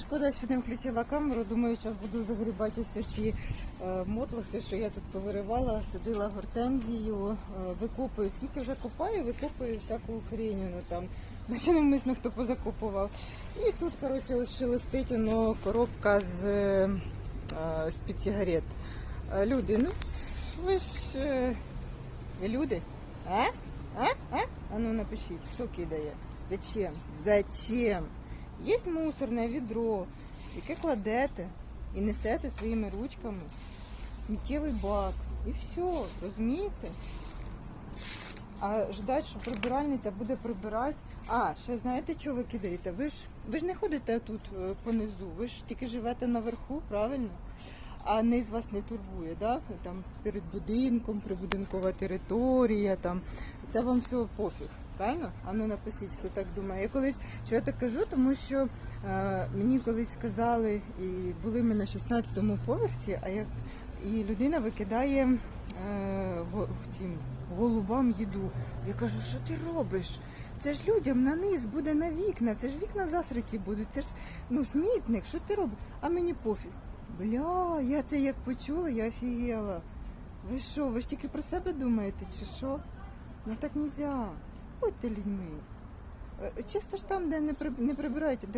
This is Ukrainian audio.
Шкода, що не включила камеру. Думаю, зараз буду загрібати ось ці е, мотлахи, що я тут повиривала, садила гортензію, е, викопую. Скільки вже копаю, викопую всяку хреню там. Наче навмисно хто позакопував. І тут, коротше, шелестить воно коробка з, е, з-під сигарет. Е, Люди, ну ви ж люди? А? А? А? А ну напишіть, хто кидає? Зачем? Зачем? Є мусорне відро, яке кладете і несете своїми ручками сміттєвий бак. І все, розумієте? А ждать, що прибиральниця буде прибирати. А, ще знаєте, що ви кидаєте? Ви ж ви ж не ходите тут е, понизу, ви ж тільки живете наверху, правильно? А низ вас не турбує, да? там перед будинком, прибудинкова територія, там це вам все пофіг, правильно? А ну напишіть, хто так думає. Я колись що я так кажу, тому що е, мені колись сказали, і були ми на 16-му поверсі, а як і людина викидає е, го- цим голубам їду. Я кажу, що ти робиш? Це ж людям на низ буде на вікна, це ж вікна засриті будуть, це ж ну смітник, що ти робиш? А мені пофіг. Бля, я це як почула, я офігела. Ви що, ви ж тільки про себе думаєте, чи що? Ну так нельзя. Будьте людьми. Е, Чисто ж там, де не при- не прибираєте, де